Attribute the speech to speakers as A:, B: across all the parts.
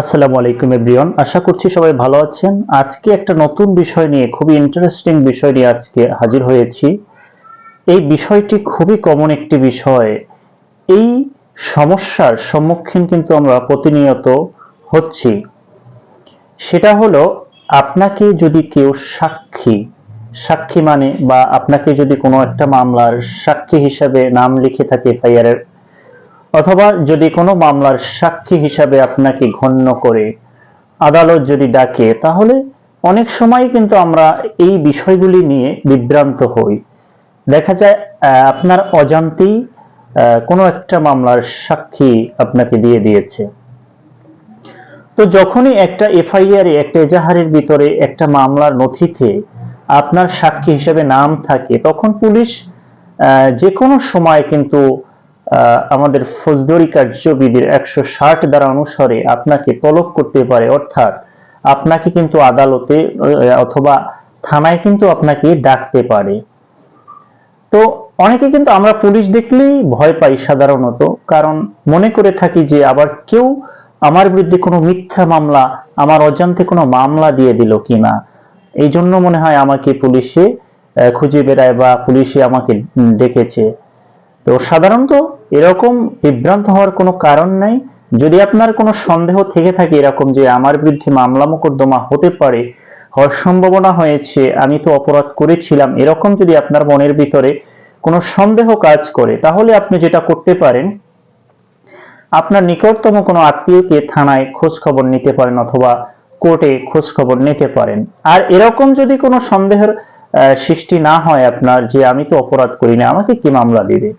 A: আসসালামু আলাইকুম, এভরিওয়ান। আশা করছি সবাই ভালো আছেন। আজকে একটা নতুন বিষয় নিয়ে, খুবই ইন্টারেস্টিং বিষয় নিয়ে আজকে হাজির হয়েছি। এই বিষয়টি খুবই কমন একটি বিষয়। এই সমস্যার সম্মুখীন কিন্তু আমরা প্রতিনিয়ত হচ্ছি। সেটা হলো, আপনাকে যদি কেউ সাক্ষী সাক্ষী মানে বা আপনাকে যদি কোনো একটা মামলার সাক্ষী হিসাবে নাম লিখে থাকে এফআইআর এর অথবা যদি কোনো মামলার সাক্ষী হিসাবে আপনাকে গণ্য করে, আদালত যদি ডাকে, তাহলে অনেক সময় কিন্তু আমরা এই বিষয়গুলি নিয়ে বিভ্রান্ত হই। দেখা যায় আপনার অজান্তেই কোনো একটা মামলার সাক্ষী আপনাকে দিয়ে দিয়েছে। তো যখনই একটা এফআইআর একটা এজাহারের ভিতরে একটা মামলার নথিতে আপনার সাক্ষী হিসেবে নাম থাকে, তখন পুলিশ যে কোনো সময় কিন্তু আমাদের ফৌজদারি কার্যবিধির একশো ষাট দ্বারা অনুসারে আপনাকে তলব করতে পারে, অর্থাৎ আপনাকে কিন্তু আদালতে অথবা থানায় কিন্তু আপনাকে ডাকতে পারে। তো অনেকে কিন্তু আমরা পুলিশ দেখলেই ভয় পাই সাধারণত, কারণ মনে করে থাকি যে আবার কেউ আমার বিরুদ্ধে কোনো মিথ্যা মামলা, আমার অজান্তে কোনো মামলা দিয়ে দিল কিনা। এই জন্য মনে হয় আমাকে পুলিশে খুঁজে বেড়ায় বা পুলিশে আমাকে ডেকেছে। তো সাধারণত এরকম বিভ্রান্ত হওয়ার কোনো কারণ নাই। যদি আপনার কোনো সন্দেহ থেকে থাকে এরকম যে আমার বিরুদ্ধে মামলা মোকদ্দমা হতে পারে, হওয়ার সম্ভাবনা হয়েছে, আমি তো অপরাধ করেছিলাম, এরকম যদি আপনার মনের ভিতরে কোনো সন্দেহ কাজ করে, তাহলে আপনি যেটা করতে পারেন, আপনার নিকটতম কোনো আত্মীয়কে থানায় খোঁজ খবর নিতে পারেন অথবা কোর্টে খোঁজ খবর নিতে পারেন। আর এরকম যদি কোনো সন্দেহের সৃষ্টি না হয় আপনার যে আমি তো অপরাধ করি না, আমাকে কি মামলা দিবে?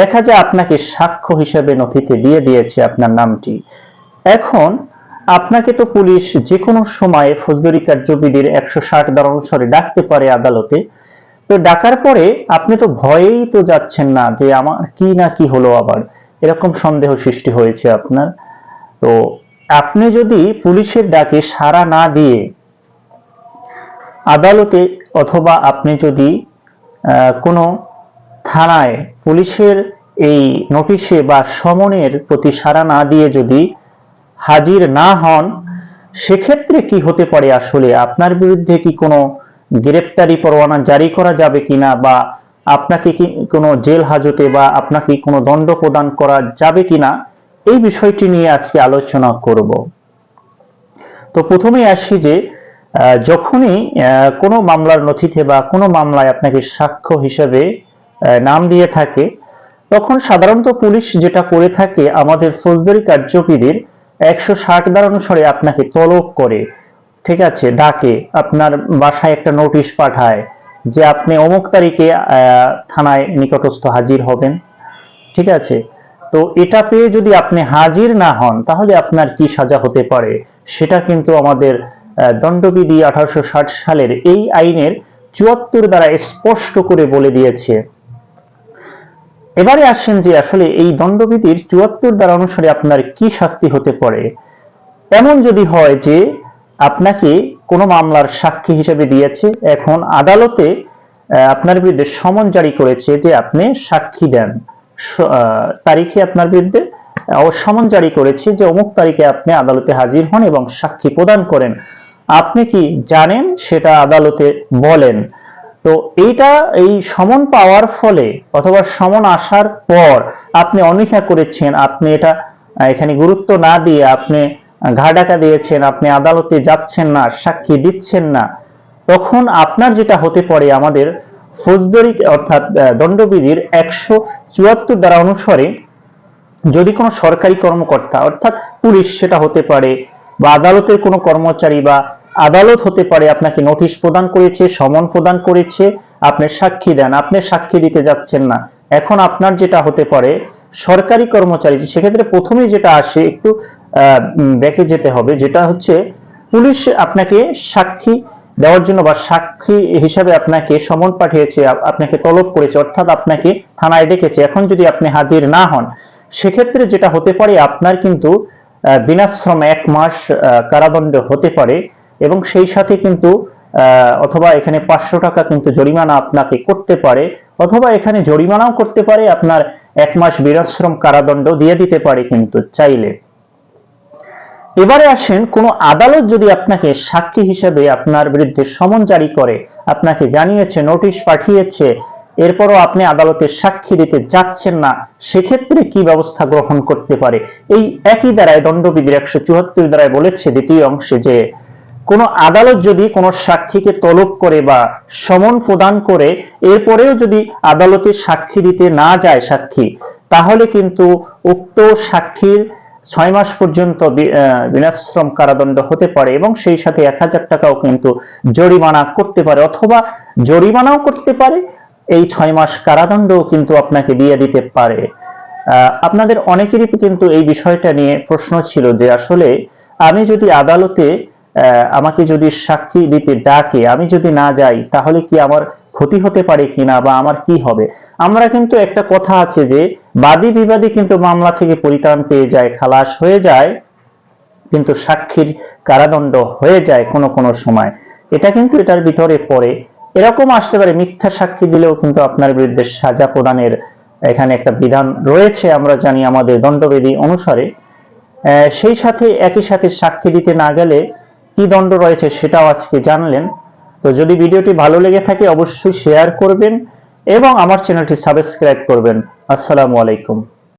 A: দেখা যায় আপনাকে সাক্ষ্য হিসেবে নথিতে দিয়ে দিয়েছে আপনার নামটি। এখন আপনাকে তো পুলিশ যে কোনো সময় ফৌজদারি কার্যবিধির একশো ষাট দ্বারা অনুসারে ডাকতে পারে আদালতে। তো ডাকার পরে আপনি তো ভয়েই তো যাচ্ছেন না যে আমার কি না কি হলো আবার। এরকম সন্দেহ সৃষ্টি হয়েছে আপনার। তো আপনি যদি পুলিশের ডাকে সাড়া না দিয়ে আদালতে অথবা আপনি যদি কোনো থানায় পুলিশের এই নোটিশে বা সমনের প্রতি সাড়া না দিয়ে যদি হাজির না হন, সেক্ষেত্রে কি হতে পারে আসলে? আপনার বিরুদ্ধে কি কোনো গ্রেপ্তারি পরোয়ানা জারি করা যাবে কিনা বা আপনাকে কি কোনো জেল হাজতে বা আপনাকে কোনো দণ্ড প্রদান করা যাবে কিনা? এই বিষয়টি নিয়ে আজকে আলোচনা করব। তো প্রথমেই আসি যে যখনই কোনো মামলার নথিতে বা কোনো মামলায় আপনাকে সাক্ষ্য হিসেবে নাম দিয়ে থাকে। তখন সাধারণত পুলিশ যেটা করে থাকে, আমাদের ফৌজদারি কার্যবিধির একশো ষাট দ্বার অনুসারে আপনাকে তলব করে, ঠিক আছে, ডাকে, আপনার বাসায় একটা নোটিশ পাঠায় যে আপনি অমুক তারিখে থানায় নিকটস্থ হাজির হবেন, ঠিক আছে? তো এটা পেয়ে যদি আপনি হাজির না হন, তাহলে আপনার কি সাজা হতে পারে? সেটা কিন্তু আমাদের দণ্ডবিধি আঠারোশো ষাট সালের এই আইনের চুয়াত্তর দ্বারা স্পষ্ট করে বলে দিয়েছে। এবারে আসেন যে আসলে এই দণ্ডবিধির চুয়াত্তর দ্বারা অনুসারে আপনার কি শাস্তি হতে পারে। এমন যদি হয় যে আপনাকে কোনো মামলার সাক্ষী হিসেবে দিয়েছে, এখন আদালতে আপনার বিরুদ্ধে সমন জারি করেছে যে আপনি সাক্ষী দেন। তারিখে আপনার বিরুদ্ধে সমন জারি করেছে যে অমুক তারিখে আপনি আদালতে হাজির হন এবং সাক্ষী প্রদান করেন। আপনি কি জানেন? সেটা আদালতে বলেন। তো এইটা, এই সমন পাওয়ার ফলে অথবা সমন আসার পর আপনি অনীহা করেছেন, আপনি এটা এখানে গুরুত্ব না দিয়ে আপনি ঘা ডাকা দিয়েছেন, আপনি আদালতে যাচ্ছেন না, সাক্ষী দিচ্ছেন না, তখন আপনার যেটা হতে পারে আমাদের ফৌজদারি, অর্থাৎ দণ্ডবিধির একশো চুয়াত্তর দ্বারা অনুসারে যদি কোনো সরকারি কর্মকর্তা, অর্থাৎ পুলিশ সেটা হতে পারে বা আদালতের কোনো কর্মচারী বা আদালত হতে পারে আপনাকে নোটিশ প্রদান করেছে, সমন প্রদান করেছে, আপনি সাক্ষী দেন, আপনি সাক্ষী দিতে যাচ্ছেন না। এখন আপনার যেটা হতে পারে, সরকারি কর্মচারী, সেক্ষেত্রে প্রথমেই যেটা আসে, একটু ব্যাকে যেতে হবে, যেটা হচ্ছে পুলিশ আপনাকে সাক্ষী দেওয়ার জন্য বা সাক্ষী হিসাবে আপনাকে সমন পাঠিয়েছে আপনাকে তলব করেছে, অর্থাৎ আপনাকে থানায় ডেকেছে। এখন যদি আপনি হাজির না হন, সেক্ষেত্রে যেটা হতে পারে, আপনার কিন্তু বিনাশ্রম এক মাস কারাদণ্ড হতে পারে। এবং সেই সাথে কিন্তু অথবা এখানে পাঁচশো টাকা কিন্তু জরিমানা আপনাকে করতে পারে, অথবা এখানে জরিমানাও করতে পারে, আপনার এক মাস বিনাশ্রম কারাদণ্ড দিয়ে দিতে পারে কিন্তু চাইলে। এবারে আসেন, কোনো আদালত যদি আপনাকে সাক্ষী হিসেবে আপনার বিরুদ্ধে সমন জারি করে, আপনাকে জানিয়েছে, নোটিশ পাঠিয়েছে, এরপরও আপনি আদালতে সাক্ষী দিতে যাচ্ছেন না, সেক্ষেত্রে কি ব্যবস্থা গ্রহণ করতে পারে? এই একই দ্বারায় দণ্ডবিধির একশো চুয়াত্তর দ্বারায় বলেছে দ্বিতীয় অংশে যে কোনো আদালত যদি কোনো সাক্ষীকে তলব করে বা সমন প্রদান করে, এরপরেও যদি আদালতে সাক্ষী দিতে না যায় সাক্ষী, তাহলে কিন্তু উক্ত সাক্ষীর ছয় মাস পর্যন্ত বিনাশ্রম কারাদণ্ড হতে পারে এবং সেই সাথে এক হাজার টাকাও কিন্তু জরিমানা করতে পারে অথবা জরিমানাও করতে পারে। এই ছয় মাস কারাদণ্ডও কিন্তু আপনাকে দিয়ে দিতে পারে। আপনাদের অনেকেরই কিন্তু এই বিষয়টা নিয়ে প্রশ্ন ছিল যে আসলে আমি যদি আদালতে আমাকে যদি সাক্ষী দিতে ডাকে, আমি যদি না যাই, তাহলে কি আমার ক্ষতি হতে পারে কিনা বা আমার কি হবে? আমরা কিন্তু একটা কথা আছে যে, বাদী বিবাদী কিন্তু মামলা থেকে পরিত্রাণ পেয়ে যায়, খালাস হয়ে যায়, কিন্তু সাক্ষীর কারাদণ্ড হয়ে যায় কোনো কোনো সময়। এটা কিন্তু এটার ভিতরে পড়ে। এরকম আসতে পারে, মিথ্যা সাক্ষী দিলেও কিন্তু আপনার বিরুদ্ধে সাজা প্রদানের এখানে একটা বিধান রয়েছে, আমরা জানি আমাদের দণ্ডবিধি অনুসারে। সেই সাথে, একই সাথে সাক্ষী দিতে না গেলে কি দণ্ড রয়েছে সেটাও আজকে জানলেন। তো যদি ভিডিওটি ভালো লেগে থাকে, অবশ্যই শেয়ার করবেন এবং আমার চ্যানেলটি সাবস্ক্রাইব করবেন। আসসালামু আলাইকুম।